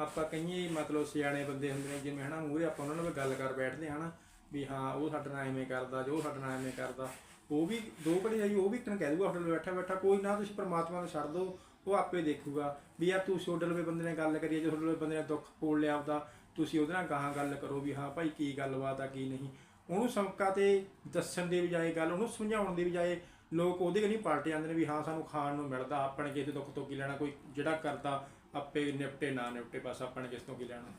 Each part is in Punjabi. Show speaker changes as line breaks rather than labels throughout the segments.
ਆਪਾਂ ਕਈਏ ਮਤਲਬ ਸਿਆਣੇ ਬੰਦੇ ਹੁੰਦੇ ਨੇ, ਜਿਵੇਂ ਹਨਾ, ਮੂਹਰੇ ਆਪਾਂ ਉਹਨਾਂ ਨਾਲ ਗੱਲ ਕਰ ਬੈਠਦੇ ਹਾਂ ਹਨਾ, ਵੀ ਹਾਂ, ਉਹ ਸਾਡੇ ਨਾਲ ਐਵੇਂ ਕਰਦਾ, ਜੋ ਸਾਡੇ ਨਾਲ ਐਵੇਂ ਕਰਦਾ। ਉਹ ਵੀ ਦੋ ਘੜੀ ਜਾਈ ਉਹ ਵੀ ਤੈਨੂੰ ਕਹਿ ਦੂਗਾ ਹੋਟਲ ਬੈਠਾ ਬੈਠਾ, ਕੋਈ ਨਾ ਤੁਸੀਂ ਪਰਮਾਤਮਾ ਨੂੰ ਛੱਡ ਦਿਓ, ਉਹ ਆਪੇ ਦੇਖੂਗਾ ਵੀ ਯਾਰ ਤੂੰ ਹੋਟਲ ਵੇ ਬੰਦੇ ਨਾਲ ਗੱਲ ਕਰੀਏ, ਜੇ ਹੋਟਲ ਬੰਦੇ ਨੇ ਦੁੱਖ ਫੋੜ ਲਿਆ ਆਪਦਾ, ਤੁਸੀਂ ਉਹਦੇ ਨਾਲ ਗਾਹਾਂ ਗੱਲ ਕਰੋ ਵੀ ਹਾਂ ਭਾਈ ਕੀ ਗੱਲਬਾਤ ਆ, ਕੀ ਨਹੀਂ। ਉਹਨੂੰ ਸਮਕਾ ਤੇ ਦੱਸਣ ਦੇ ਬਜਾਏ ਗੱਲ, ਉਹਨੂੰ ਸਮਝਾਉਣ ਦੀ ਬਜਾਏ ਲੋਕ ਉਹਦੇ ਕਨੀ ਪਲਟ ਜਾਂਦੇ ਨੇ ਵੀ ਹਾਂ, ਸਾਨੂੰ ਖਾਣ ਨੂੰ ਮਿਲਦਾ, ਆਪਣੇ ਕਿਸੇ ਦੁੱਖ ਤੋਂ ਕੀ ਲੈਣਾ, ਕੋਈ ਜਿਹੜਾ ਕਰਦਾ ਆਪੇ ਨਿਪਟੇ, ਨਾ ਨਿਪਟੇ, ਬਸ ਆਪਣੇ ਕਿਸ ਤੋਂ ਕੀ ਲੈਣਾ?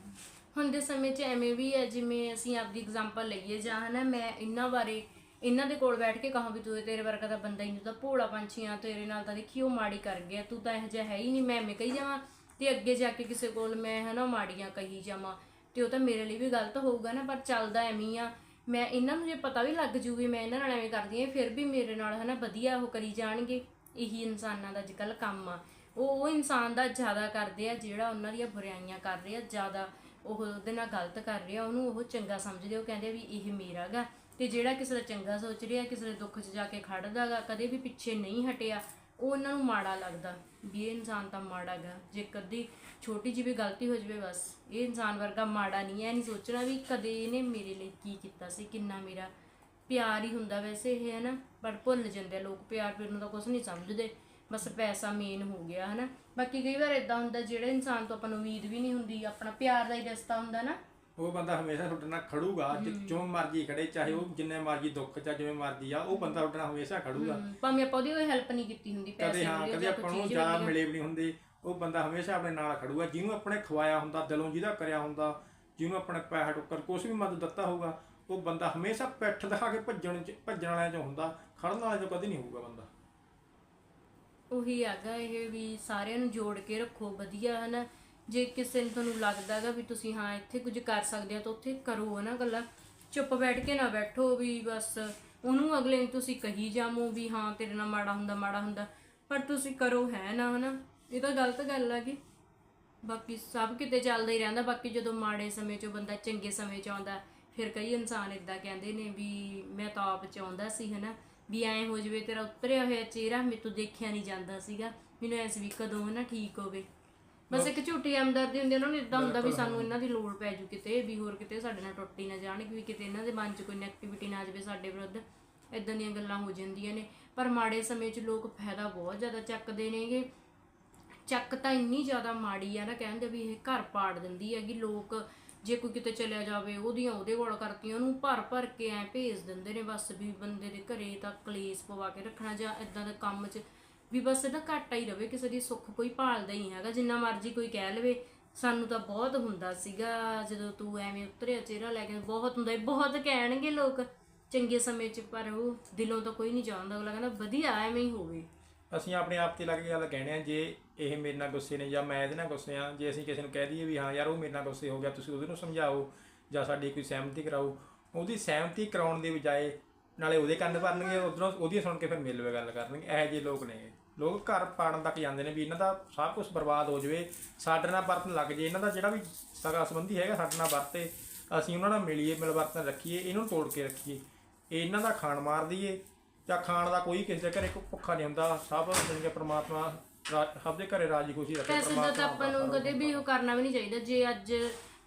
ਹੁਣ ਦੇ ਸਮੇਂ 'ਚ ਐਵੇਂ ਵੀ ਹੈ, ਜਿਵੇਂ ਅਸੀਂ ਆਪਦੀ ਐਗਜ਼ਾਮਪਲ ਲਈਏ ਜਾਂ ਹਨਾ, ਮੈਂ ਇਹਨਾਂ ਬਾਰੇ, ਇਹਨਾਂ ਦੇ ਕੋਲ ਬੈਠ ਕੇ ਕਹਾਂ ਵੀ ਤੂੰ ਤੇਰੇ ਵਰਗਾ ਤਾਂ ਬੰਦਾ ਹੀ ਨਹੀਂ, ਤੂੰ ਤਾਂ ਭੋਲਾ ਪੰਛੀ ਤੇਰੇ ਨਾਲ ਤਾਂ ਦੇਖੀ ਉਹ ਮਾੜੀ ਕਰ ਗਿਆ, ਤੂੰ ਤਾਂ ਇਹੋ ਜਿਹਾ ਹੈ ਹੀ ਨਹੀਂ, ਮੈਂ ਐਵੇਂ ਕਹੀ ਜਾਵਾਂ ਤੇ ਅੱਗੇ ਜਾ ਕੇ ਕਿਸੇ ਕੋਲ ਮੈਂ ਹਨਾ ਮਾੜੀਆਂ ਕਹੀ ਜਾਵਾਂ ਤੇ ਉਹ ਤਾਂ ਮੇਰੇ ਲਈ ਵੀ ਗਲਤ ਹੋਊਗਾ ਨਾ, ਪਰ ਚੱਲਦਾ ਐਵੇਂ ਹੀ ਆ। ਮੈਂ ਇਹਨਾਂ ਨੂੰ ਜੇ ਪਤਾ ਵੀ ਲੱਗ ਜੂਗੀ, ਮੈਂ ਇਹਨਾਂ ਨਾਲ ਐਵੇਂ ਕਰਦੀ ਆ ਫਿਰ ਵੀ ਮੇਰੇ ਨਾਲ ਹਨਾ ਵਧੀਆ ਉਹ ਕਰੀ ਜਾਣਗੇ, ਇਹੀ ਇਨਸਾਨਾਂ ਦਾ ਅੱਜਕੱਲ ਕੰਮ ਆ। ਉਹ ਉਹ ਇਨਸਾਨ ਦਾ ਜ਼ਿਆਦਾ ਕਰਦੇ ਆ, ਜਿਹੜਾ ਉਹਨਾਂ ਦੀਆਂ ਬੁਰਾਈਆਂ ਕਰ ਰਿਹਾ, ਜ਼ਿਆਦਾ ਉਹ ਉਹਦੇ ਨਾਲ ਗਲਤ ਕਰ ਰਿਹਾ, ਉਹਨੂੰ ਉਹ ਚੰਗਾ ਸਮਝਦੇ ਉਹ ਕਹਿੰਦੇ ਵੀ ਇਹ ਮੇਰਾ ਗਾ ਤੇ ਜਿਹੜਾ ਕਿਸੇ ਦਾ ਚੰਗਾ ਸੋਚ ਰਿਹਾ, ਕਿਸੇ ਦੇ ਦੁੱਖ 'ਚ ਜਾ ਕੇ ਖੜਦਾਗਾ ਕਦੇ ਵੀ ਪਿੱਛੇ ਨਹੀਂ ਹਟਿਆ, ਉਹ ਉਹਨਾਂ ਨੂੰ ਮਾੜਾ ਲੱਗਦਾ ਵੀ ਇਹ ਇਨਸਾਨ ਤਾਂ ਮਾੜਾ ਗਾ। ਜੇ ਕਦੀ ਛੋਟੀ ਜਿਹੀ ਵੀ ਗਲਤੀ ਹੋ ਜਵੇ ਬਸ, ਇਹ ਇਨਸਾਨ ਵਰਗਾ ਮਾੜਾ ਨਹੀਂ ਹੈ। ਇਹ ਨਹੀਂ ਸੋਚਣਾ ਵੀ ਕਦੇ ਇਹਨੇ ਮੇਰੇ ਲਈ ਕੀ ਕੀਤਾ ਸੀ, ਕਿੰਨਾ ਮੇਰਾ ਪਿਆਰ ਹੀ ਹੁੰਦਾ ਵੈਸੇ, ਇਹ ਹੈ ਨਾ। ਪਰ ਭੁੱਲ ਜਾਂਦੇ ਆ ਲੋਕ, ਪਿਆਰ ਪਿਆਰ ਨੂੰ ਤਾਂ ਕੁਝ ਨਹੀਂ ਸਮਝਦੇ। ਬਸ ਪੈਸਾ ਮੇਨ ਹੋ ਗਿਆ ਹਨਾ। ਬਾਕੀ ਕਈ ਵਾਰ ਇਦਾਂ ਹੁੰਦਾ ਜਿਹੜੇ ਇਨਸਾਨ ਤੋਂ ਆਪਾਂ ਨੂੰ ਉਮੀਦ ਵੀ ਨਹੀਂ ਹੁੰਦੀ ਆਪਣਾ ਪਿਆਰ ਦਾ ਹੀ ਰਸਤਾ ਹੁੰਦਾ ਨਾ।
ਉਹ ਬੰਦਾ ਹਮੇਸ਼ਾ ਤੁਹਾਡੇ ਨਾਲ ਖੜੂਗਾ ਜਿ- ਜੋ ਮਰਜ਼ੀ ਖੜੇ ਚਾਹੇ ਉਹ ਜਿੰਨੇ ਮਰਜ਼ੀ ਦੁੱਖ ਚ ਜਿਵੇਂ ਮਰਜ਼ੀ ਆ ਉਹ ਬੰਦਾ ਤੁਹਾਡੇ ਨਾਲ ਹਮੇਸ਼ਾ ਖੜੂਗਾ।
ਭਾਵੇਂ ਆਪਾਂ ਉਹਦੀ ਕੋਈ ਹੈਲਪ ਨਹੀਂ ਕੀਤੀ ਹੁੰਦੀ
ਕਦੇ
ਪੈਸੇ
ਹਾਂ ਕਦੇ
ਜਾਂ
ਆਪਾਂ ਨੂੰ ਜ਼ਿਆਦਾ
ਮਿਲੀ
ਵੀ ਨਹੀਂ ਹੁੰਦੇ। ਉਹ ਬੰਦਾ ਹਮੇਸ਼ਾ ਆਪਣੇ ਨਾਲ ਖੜੂਗਾ ਜਿਹਨੂੰ ਆਪਣੇ ਖਵਾਇਆ ਹੁੰਦਾ ਦਿਲੋਂ ਜਿਹਦਾ ਕਰਿਆ ਹੁੰਦਾ ਜਿਹਨੂੰ ਆਪਣੇ ਪੈਸਾ ਟੁੱਕਰ ਕੁਛ ਵੀ ਮਦਦ ਦਿੱਤਾ ਹੋਊਗਾ ਉਹ ਬੰਦਾ ਹਮੇਸ਼ਾ ਪਿੱਠ ਦਿਖਾ ਕੇ ਭੱਜਣ ਚ ਭੱਜਣ ਵਾਲਿਆਂ ਚ ਹੁੰਦਾ ਖੜਨ ਵਾਲਿਆਂ ਚ ਕਦੇ ਨਹੀਂ ਹੋਊਗਾ ਬੰਦਾ।
ਉਹੀ ਹੈਗਾ ਇਹ ਵੀ ਸਾਰਿਆਂ ਨੂੰ ਜੋੜ ਕੇ ਰੱਖੋ, ਵਧੀਆ ਹਨਾ। ਜੇ ਕਿਸੇ ਨੂੰ ਤੁਹਾਨੂੰ ਲੱਗਦਾ ਲੱਗਦਾਗਾ ਵੀ ਤੁਸੀਂ ਹਾਂ, ਇੱਥੇ ਕੁਝ ਕਰ ਸਕਦੇ ਹੋ ਤਾਂ ਉੱਥੇ ਕਰੋ ਹਨਾ ਗੱਲਾਂ। ਚੁੱਪ ਬੈਠ ਕੇ ਨਾ ਬੈਠੋ ਵੀ ਬਸ। ਉਹਨੂੰ ਅਗਲੇ ਨੂੰ ਤੁਸੀਂ ਕਹੀ ਜਾਮੋ ਵੀ ਹਾਂ, ਤੇਰੇ ਨਾਲ ਮਾੜਾ ਹੁੰਦਾ ਮਾੜਾ ਹੁੰਦਾ। ਪਰ ਤੁਸੀਂ ਕਰੋ ਹੈ ਨਾ ਹਨਾ। ਇਹ ਤਾਂ ਗਲਤ ਗੱਲ ਆ ਕਿ ਬਾਕੀ ਸਭ ਕਿਤੇ ਚੱਲਦਾ ਹੀ ਰਹਿੰਦਾ। ਬਾਕੀ ਜਦੋਂ ਮਾੜੇ ਸਮੇਂ 'ਚੋਂ ਬੰਦਾ ਚੰਗੇ ਸਮੇਂ 'ਚ ਆਉਂਦਾ, ਫਿਰ ਕਈ ਇਨਸਾਨ ਇਦਾਂ ਕਹਿੰਦੇ ਨੇ ਵੀ ਮੈਂ ਤਾਂ ਆਪ ਚਾਹੁੰਦਾ ਸੀ ਹਨਾ। ਵੀ ਐਂ ਹੋ ਜਵੇ ਤੇਰਾ ਉਤਰਿਆ ਹੋਇਆ ਚਿਹਰਾ ਤੋਂ ਦੇਖਿਆ ਨਹੀਂ ਜਾਂਦਾ ਸੀਗਾ। ਮੈਨੂੰ ਐਸ ਵੀ ਕਦੋਂ ਹਨਾ ਠੀਕ ਹੋਵੇ। ਬਸ ਇੱਕ ਝੂਠੀ ਹਮਦਰਦੀ ਹੁੰਦੀ ਉਹਨਾਂ ਨੂੰ ਇਦਾਂ ਹੁੰਦਾ ਵੀ ਸਾਨੂੰ ਇਹਨਾਂ ਦੀ ਲੋੜ ਪੈ ਜੂ ਕਿਤੇ ਵੀ ਹੋਰ ਕਿਤੇ ਸਾਡੇ ਨਾਲ ਟੁੱਟ ਨਾ ਜਾਣ ਵੀ ਕਿਤੇ ਇਹਨਾਂ ਦੇ ਮਨ 'ਚ ਕੋਈ ਨੈਗੇਟਿਵਿਟੀ ਨਾ ਆ ਜਾਵੇ ਸਾਡੇ ਵਿਰੁੱਧ। ਇਦਾਂ ਦੀਆਂ ਗੱਲਾਂ ਹੋ ਜਾਂਦੀਆਂ ਨੇ। ਪਰ ਮਾੜੇ ਸਮੇਂ 'ਚ ਲੋਕ ਫਾਇਦਾ ਬਹੁਤ ਜ਼ਿਆਦਾ ਚੱਕਦੇ ਨੇਗੇ। ਚੱਕ ਤਾਂ ਇੰਨੀ ਜ਼ਿਆਦਾ ਮਾੜੀ ਆ ਨਾ ਕਹਿੰਦੇ ਵੀ ਇਹ ਘਰ ਪਾੜ ਦਿੰਦੀ ਹੈਗੀ ਲੋਕ ਜੇ ਕੋਈ ਕਿਤੇ ਚਲਿਆ ਜਾਵੇ, ਉਹਦੀਆਂ ਉਹਦੇ ਕੋਲ ਕਰਤੀਆਂ, ਉਹਨੂੰ ਭਰ ਭਰ ਕੇ ਐ ਭੇਜ ਦਿੰਦੇ ਨੇ ਬਸ ਵੀ ਬੰਦੇ ਦੇ ਘਰੇ ਤਾਂ ਕਲੇਸ਼ ਪਵਾ ਕੇ ਰੱਖਣਾ ਜਾਂ ਇਦਾਂ ਦੇ ਕੰਮ 'ਚ ਵੀ ਬਸ ਇਹਦਾ ਘਾਟਾ ਹੀ ਰਵੇ, ਕਿਸੇ ਦੀ ਸੁੱਖ ਕੋਈ ਭਾਲਦਾ ਹੀ ਹੈਗਾ। ਜਿੰਨਾ ਮਰਜ਼ੀ ਕੋਈ ਕਹਿ ਲਵੇ, ਸਾਨੂੰ ਤਾਂ ਬਹੁਤ ਹੁੰਦਾ ਸੀਗਾ ਜਦੋਂ ਤੂੰ ਐਵੇਂ ਉਤਰਿਆ ਚਿਹਰਾ ਲੈ ਕੇ, ਬਹੁਤ ਹੁੰਦਾ ਬਹੁਤ ਕਹਿਣਗੇ ਲੋਕ ਚੰਗੇ ਸਮੇਂ 'ਚ, ਪਰ ਉਹ ਦਿਲੋਂ ਤਾਂ ਕੋਈ ਨਹੀਂ ਜਾਣਦਾ, ਅਗਲਾ ਕਹਿੰਦਾ ਵਧੀਆ ਐਵੇਂ ਹੀ ਹੋਵੇ।
ਅਸੀਂ ਆਪਣੇ ਆਪ ਤੇ ਲੱਗ ਕੇ ਗੱਲ ਕਹਿਣੇ ਆ, ਜੇ ਇਹ ਮੇਰੇ ਨਾਲ ਗੁੱਸੇ ਨੇ ਜਾਂ ਮੈਂ ਇਹਦੇ ਨਾਲ ਗੁੱਸੇ ਆ, ਜੇ ਅਸੀਂ ਕਿਸੇ ਨੂੰ ਕਹਿ ਦਈਏ ਵੀ ਹਾਂ ਯਾਰ ਉਹ ਮੇਰੇ ਨਾਲ ਗੁੱਸੇ ਹੋ ਗਿਆ, ਤੁਸੀਂ ਉਹਦੇ ਨੂੰ ਸਮਝਾਓ ਜਾਂ ਸਾਡੀ ਕੋਈ ਸਹਿਮਤੀ ਕਰਾਓ, ਉਹਦੀ ਸਹਿਮਤੀ ਕਰਾਉਣ ਦੇ ਬਜਾਏ ਨਾਲੇ ਉਹਦੇ ਕੰਨ ਭਰਨਗੇ, ਉਧਰੋਂ ਉਹਦੀ ਸੁਣ ਕੇ ਫਿਰ ਮਿਲਵੇ ਗੱਲ ਕਰਨਗੇ, ਇਹੋ ਜਿਹੇ ਲੋਕ ਨੇ ਲੋਕ ਘਰ ਪਾੜਨ ਤੱਕ ਜਾਂਦੇ ਨੇ ਵੀ ਇਹਨਾਂ ਦਾ ਸਭ ਕੁਝ ਬਰਬਾਦ ਹੋ ਜਾਵੇ, ਸਾਡੇ ਨਾਲ ਵਰਤਨ ਲੱਗ ਜੇ ਇਹਨਾਂ ਦਾ ਜਿਹੜਾ ਵੀ ਸਗਾ ਸੰਬੰਧੀ ਹੈਗਾ ਸਾਡੇ ਨਾਲ ਵਰਤੇ, ਅਸੀਂ ਉਹਨਾਂ ਨਾਲ ਮਿਲੀਏ, ਮਿਲਵਰਤਨ ਰੱਖੀਏ, ਇਹਨੂੰ ਤੋੜ ਕੇ ਰੱਖੀਏ, ਇਹਨਾਂ ਦਾ ਖਾਣ ਮਾਰ ਦਈਏ ਜਾਂ ਖਾਣ ਦਾ ਕੋਈ ਕਿਸੇ ਦੇ ਘਰੇ ਕੋਈ ਭੁੱਖਾ ਨਹੀਂ ਹੁੰਦਾ ਸਭ ਜਿਹੜੇ ਪ੍ਰਮਾਤਮਾ ਰਾ- ਸਭ ਦੇ ਘਰੇ ਰਾਜੀ ਖੁਸ਼ੀ ਰੱਖੇ
ਪੈਸੇ ਦਾ ਤਾਂ ਆਪਾਂ ਨੂੰ ਕਦੇ ਵੀ ਉਹ ਕਰਨਾ ਵੀ ਨਹੀਂ ਚਾਹੀਦਾ। ਜੇ ਅੱਜ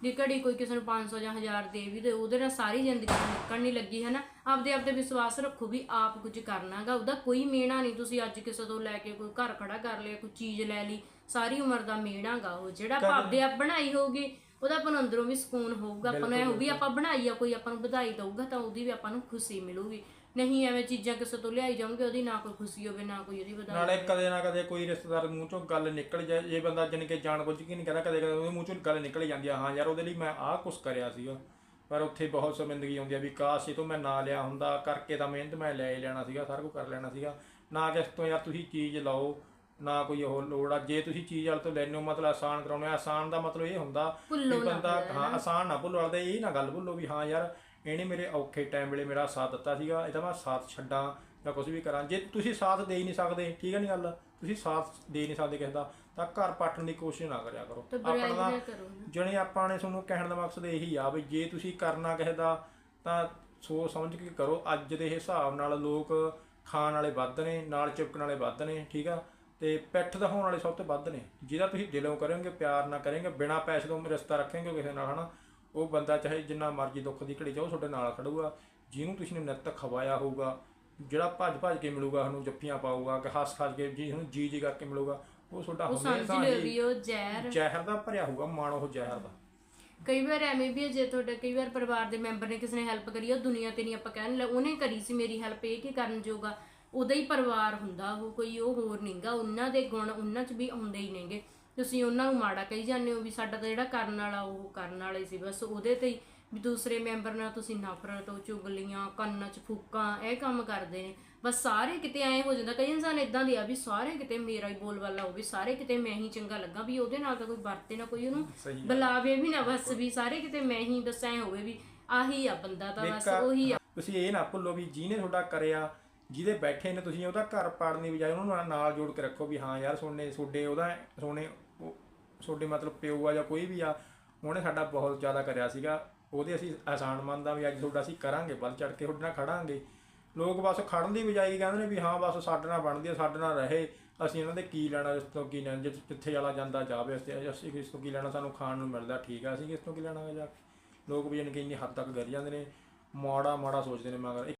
ਦੀ ਘੜੀ ਕੋਈ ਕਿਸੇ ਨੂੰ 500 ਜਾਂ 1000 ਦੇ ਵੀ ਤੇ ਉਹਦੇ ਨਾਲ ਸਾਰੀ ਜ਼ਿੰਦਗੀ ਨਿਕਲਣ ਨਹੀਂ ਲੱਗੀ ਹੈ ਨਾ ਆਪਦੇ ਆਪ ਤੇ ਵਿਸ਼ਵਾਸ ਰੱਖੋ ਵੀ ਆਪ ਕੁਝ ਕਰਨਾਗਾ ਉਹਦਾ ਕੋਈ ਮਿਹਣਾ ਨਹੀਂ। ਤੁਸੀਂ ਅੱਜ ਕਿਸੇ ਤੋਂ ਲੈ ਕੇ ਕੋਈ ਘਰ ਖੜਾ ਕਰ ਲਿਆ ਕੋਈ ਚੀਜ਼ ਲੈ ਲਈ ਸਾਰੀ ਉਮਰ ਦਾ ਮਿਹਣਾਗਾ ਉਹ। ਜਿਹੜਾ ਆਪਾਂ ਆਪਦੇ ਆਪ ਬਣਾਈ ਹੋਊਗੀ ਉਹਦਾ ਆਪਾਂ ਨੂੰ ਅੰਦਰੋਂ ਵੀ ਸਕੂਨ ਹੋਊਗਾ। ਆਪਾਂ ਨੂੰ ਇਹ ਹੋਊਗੀ ਆਪਾਂ ਬਣਾਈ ਆ ਕੋਈ ਆਪਾਂ ਨੂੰ ਵਧਾਈ ਦਊਗਾ ਤਾਂ ਉਹਦੀ ਵੀ ਆਪਾਂ ਨੂੰ ਖੁਸ਼ੀ ਮਿਲੂਗੀ। ਨਹੀਂ ਐਵੇਂ ਚੀਜ਼ਾਂ ਕਿਸੇ ਤੋਂ ਲਿਆਈ ਜਾਓਗੇ ਉਹਦੀ ਨਾ ਕੋਈ ਖੁਸ਼ੀ ਹੋਵੇ ਨਾ ਕੋਈ ਉਹਦੀ ਵਧਾਈ
ਨਾਲੇ ਕਦੇ ਨਾ ਕਦੇ ਕੋਈ ਰਿਸ਼ਤੇਦਾਰ ਮੂੰਹ ਚੋਂ ਗੱਲ ਨਿਕਲ ਜਾਏ ਜੇ ਬੰਦਾ ਜਾਣੀ ਕਿ ਜਾਣ ਬੁੱਝ ਕੇ ਨਹੀਂ ਕਹਿੰਦਾ ਕਦੇ ਕਦੇ ਉਹਦੇ ਮੂੰਹ ਚੋਂ ਗੱਲ ਨਿਕਲ ਹੀ ਜਾਂਦੀ ਆ ਹਾਂ ਯਾਰ ਉਹਦੇ ਲਈ ਮੈਂ ਆਹ ਕੁਛ ਕਰਿਆ ਸੀਗਾ। ਪਰ ਉੱਥੇ ਬਹੁਤ ਸ਼ਰਮਿੰਦਗੀ ਆਉਂਦੀ ਆ ਵੀ ਕਾਸ਼ ਇਹ ਤੋਂ ਮੈਂ ਨਾ ਲਿਆ ਹੁੰਦਾ ਕਰਕੇ ਤਾਂ ਮਿਹਨਤ ਮੈਂ ਲੈ ਹੀ ਲੈਣਾ ਸੀਗਾ ਸਾਰਾ ਕੁਝ ਕਰ ਲੈਣਾ ਸੀਗਾ। ਨਾ ਕਿ ਇਸ ਤੋਂ ਯਾਰ ਤੁਸੀਂ ਚੀਜ਼ ਲਓ ਨਾ ਕੋਈ ਉਹ ਲੋੜ ਆ ਜੇ ਤੁਸੀਂ ਚੀਜ਼ ਵਾਲ ਤੋਂ ਲੈਣੋ ਮਤਲਬ ਆਸਾਨ ਕਰਾਉਣਾ ਆਸਾਨ ਦਾ ਮਤਲਬ ਇਹ ਹੁੰਦਾ ਵੀ ਬੰਦਾ ਹਾਂ ਆਸਾਨ ਨਾ ਭੁੱਲੋ ਵਾਲਾ ਇਹ ਨਾ ਗੱਲ ਭੁੱਲੋ ਵੀ ਹਾਂ ਯਾਰ ਇਹਨੇ ਮੇਰੇ ਔਖੇ ਟਾਈਮ ਵੇਲੇ ਮੇਰਾ ਸਾਥ ਦਿੱਤਾ ਸੀਗਾ ਇਹਦਾ ਮੈਂ ਸਾਥ ਛੱਡਾਂ ਜਾਂ ਕੁਝ ਵੀ ਕਰਾਂ। ਜੇ ਤੁਸੀਂ ਸਾਥ ਦੇ ਹੀ ਨਹੀਂ ਸਕਦੇ ਠੀਕ ਹੈ ਨਹੀਂ ਗੱਲ? ਤੁਸੀਂ ਸਾਥ ਦੇ ਨਹੀਂ ਸਕਦੇ ਕਿਸੇ ਦਾ ਤਾਂ ਘਰ ਪਾਟਣ ਦੀ ਕੋਸ਼ਿਸ਼ ਨਾ ਕਰਿਆ ਕਰੋ। ਆਪਣਾ। ਜਣੇ ਆਪਾਂ ਨੇ ਤੁਹਾਨੂੰ ਕਹਿਣ ਦਾ ਮਕਸਦ ਇਹੀ ਆ ਵੀ ਜੇ ਤੁਸੀਂ ਕਰਨਾ ਕਿਸੇ ਦਾ ਤਾਂ ਸੋਚ ਸਮਝ ਕੇ ਕਰੋ। ਅੱਜ ਦੇ ਹਿਸਾਬ ਨਾਲ ਲੋਕ ਖਾਣ ਵਾਲੇ ਵੱਧ ਨੇ ਨਾਲ ਚਿਪਕਣ ਵਾਲੇ ਵੱਧ ਨੇ ਠੀਕ ਆ? ਤੇ ਪਿੱਠ ਦਿਖਾਉਣ ਵਾਲੇ ਸਭ ਤੋਂ ਵੱਧ ਨੇ। ਜਿਹਦਾ ਤੁਸੀਂ ਦਿਲੋਂ ਕਰੋਗੇ ਪਿਆਰ ਨਾਲ ਕਰੋਗੇ ਬਿਨਾਂ ਪੈਸੇ ਤੋਂ ਰਿਸ਼ਤਾ ਰੱਖੋਗੇ ਕਿਸੇ ਨਾਲ ਹਨਾ? ਉਹ ਬੰਦਾ ਚਾਹੇ ਜਿੰਨਾ ਮਰਜ਼ੀ ਦੁੱਖ ਦੀ ਘੜੀ ਚ ਉਹ ਤੁਹਾਡੇ ਨਾਲ ਖੜੂਗਾ ਜਿਹਨੂੰ ਤੁਸੀਂ ਨੇ ਨਿੱਤ ਖਵਾਇਆ ਹੋਊਗਾ ਜਿਹੜਾ ਭੱਜ ਭੱਜ ਕੇ ਮਿਲੂਗਾ ਤੁਹਾਨੂੰ ਜੱਫੀਆਂ ਪਾਊਗਾ ਕਿ ਹੱਸ ਖੱਸ ਕੇ ਜੀ ਨੂੰ ਜੀ ਜੀ ਕਰਕੇ ਮਿਲੂਗਾ ਉਹ ਤੁਹਾਡਾ ਹਮੇਸ਼ਾ ਹੀ
ਜ਼ਹਿਰ
ਜ਼ਹਿਰ ਦਾ ਭਰਿਆ ਹੋਊਗਾ ਮਨ ਉਹ ਜ਼ਹਿਰ ਦਾ।
ਕਈ ਵਾਰ ਐਵੇਂ ਵੀ ਜੇ ਤੁਹਾਡੇ ਕਈ ਵਾਰ ਪਰਿਵਾਰ ਦੇ ਮੈਂਬਰ ਨੇ ਕਿਸੇ ਨੇ ਹੈਲਪ ਕਰੀ ਉਹ ਦੁਨੀਆ ਤੇ ਨਹੀਂ ਆਪਾਂ ਕਹਿਣ ਲੈ ਉਹਨੇ ਕਰੀ ਸੀ ਮੇਰੀ ਹੈਲਪ ਇਹ ਕੀ ਕਰਨ ਜੋਗਾ ਉਹਦਾ ਹੀ ਪਰਿਵਾਰ ਹੁੰਦਾ ਉਹ ਕੋਈ ਉਹ ਹੋਰ ਨਹੀਂਗਾ ਉਹਨਾਂ ਦੇ ਗੁਣ ਉਹਨਾਂ 'ਚ ਵੀ ਆਉਂਦੇ ਹੀ ਨੇਗੇ। ਤੁਸੀਂ ਉਹਨਾਂ ਨੂੰ ਮਾੜਾ ਕਹੀ ਜਾਂਦੇ ਹੋ ਵੀ ਸਾਡਾ ਤਾਂ ਜਿਹੜਾ ਕਰਨ ਵਾਲਾ ਉਹ ਕਰਨ ਵਾਲਾ ਹੀ ਸੀ ਬਸ ਉਹਦੇ ਤੇ ਹੀ ਵੀ ਦੂਸਰੇ ਮੈਂਬਰ ਨਾਲ ਤੁਸੀਂ ਨਫ਼ਰਤ ਉਹ ਚੁਗਲੀਆਂ ਕੰਨਾਂ 'ਚ ਫੂਕਾਂ ਇਹ ਕੰਮ ਕਰਦੇ ਨੇ। ਬਸ ਸਾਰੇ ਕਿਤੇ ਐਂ ਹੋ ਜਾਂਦਾ ਕਈ ਇਨਸਾਨ ਇਦਾਂ ਦੇ ਆ ਵੀ ਸਾਰੇ ਕਿਤੇ ਮੇਰਾ ਹੀ ਬੋਲ ਵਾਲਾ ਹੋਵੇ ਸਾਰੇ ਕਿਤੇ ਮੈਂ ਹੀ ਚੰਗਾ ਲੱਗਾ ਵੀ ਉਹਦੇ ਨਾਲ ਤਾਂ ਕੋਈ ਵਰਤੇ ਨਾ ਕੋਈ ਉਹਨੂੰ। ਬੁਲਾਵੇ ਵੀ ਨਾ ਬਸ ਵੀ ਸਾਰੇ ਕਿਤੇ ਮੈਂ ਹੀ ਬਸ ਐ ਹੋਵੇ ਵੀ ਆਹੀ ਆ ਬੰਦਾ ਤਾਂ ਬਸ ਉਹੀ ਆ।
ਤੁਸੀਂ ਇਹ ਨਾ ਭੁੱਲੋ ਵੀ ਜਿਹਨੇ ਤੁਹਾਡਾ ਕਰਿਆ ਜਿਹਦੇ ਬੈਠੇ ਨੇ ਤੁਸੀਂ ਉਹਦਾ ਘਰ ਪਾੜਨ ਦੀ ਬਜਾਏ ਉਹਨੂੰ ਨਾਲ- ਨਾਲ ਜੋੜ ਕੇ ਰੱਖੋ ਵੀ ਹਾਂ ਯਾਰ ਸੋਨੇ ਸੋਡੇ ਉਹਦਾ ਸੋਨੇ ਤੁਹਾਡੇ ਮਤਲਬ ਪਿਓ ਆ ਜਾਂ ਕੋਈ ਵੀ ਆ, ਉਹਨੇ ਸਾਡਾ ਬਹੁਤ ਜ਼ਿਆਦਾ ਕਰਿਆ ਸੀਗਾ। ਉਹਦੇ ਅਸੀਂ ਆਸਾਨ ਮੰਨਦਾ ਵੀ ਅੱਜ ਤੁਹਾਡਾ ਅਸੀਂ ਕਰਾਂਗੇ, ਵੱਲ ਚੜ ਕੇ ਤੁਹਾਡੇ ਨਾਲ ਖੜਾਂਗੇ। ਲੋਕ ਬਸ ਖੜਨ ਦੀ ਬਜਾਏ ਕਹਿੰਦੇ ਨੇ ਵੀ ਹਾਂ, ਬਸ ਸਾਡੇ ਨਾਲ ਬਣਦੀ ਆ, ਸਾਡੇ ਨਾਲ ਰਹੇ। ਅਸੀਂ ਇਹਨਾਂ ਦੇ ਕੀ ਲੈਣਾ, ਇਸ ਤੋਂ ਕੀ ਲੈਣਾ, ਜਿੱਥੇ ਜਿੱਥੇ ਵਾਲਾ ਜਾਂਦਾ ਜਾਵੇ ਉਸ 'ਤੇ ਅਸੀਂ ਇਸ ਤੋਂ ਕੀ ਲੈਣਾ, ਸਾਨੂੰ ਖਾਣ ਨੂੰ ਮਿਲਦਾ, ਠੀਕ ਆ, ਅਸੀਂ ਇਸ ਤੋਂ ਕੀ ਲੈਣਾ ਗਾ ਜਾ ਕੇ। ਲੋਕ ਵੀ ਜਾਣੀ ਕਿ ਇੰਨੀ ਹੱਦ ਤੱਕ ਗਿਰ ਜਾਂਦੇ ਨੇ। ਮਾੜਾ ਮਾੜਾ ਸੋਚਦੇ ਨੇ ਮਗਰ।